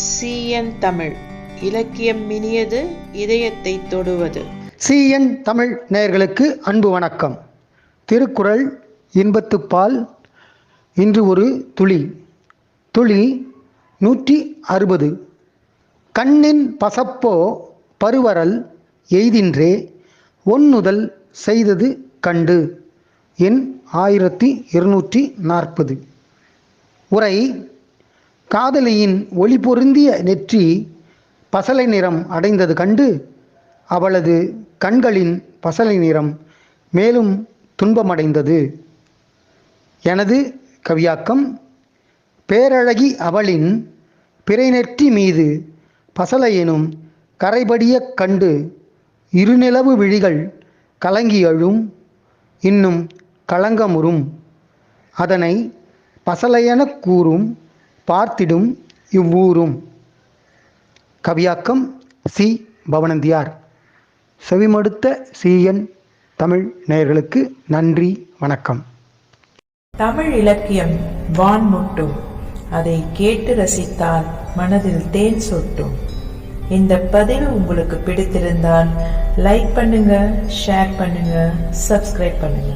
CN Tamil. இலக்கியம் இனியது இதயத்தை தொடுவது. சிஎன் தமிழ் நேயர்களுக்கு அன்பு வணக்கம். திருக்குறள் இன்பத்துப்பால் இன்று ஒரு துளி. துளி நூற்றி அறுபது. கண்ணின் பசப்போ பருவரல் எய்தின்றே ஒன்னுதல் செய்தது கண்டு. எண் ஆயிரத்தி இருநூற்றி நாற்பது. உரை காதலியின் ஒளி பொருந்திய நெற்றி பசலை நிறம் அடைந்தது கண்டு அவளது கண்களின் பசலை நிறம் மேலும் துன்பமடைந்தது. எனது கவியாக்கம் பேரழகி அவளின் பிறைநெற்றி மீது பசலையெனும் கரைபடிய கரைபடியக் கண்டு இருநிலவு விழிகள் கலங்கி அழும் இன்னும் கலங்கமுறும். அதனை பசலையெனக் கூறும் பார்த்திடும் இவ்வூரும். கவியாக்கம் சி. பவனந்தியார். செவிமடுத்த சிஎன் தமிழ் நேயர்களுக்கு நன்றி வணக்கம். தமிழ் இலக்கியம் வான் முட்டும். அதை கேட்டு ரசித்தால் மனதில் தேன் சொட்டும். இந்த பதிவு உங்களுக்கு பிடித்திருந்தால் லைக் பண்ணுங்க ஷேர் பண்ணுங்க சப்ஸ்கிரைப் பண்ணுங்க.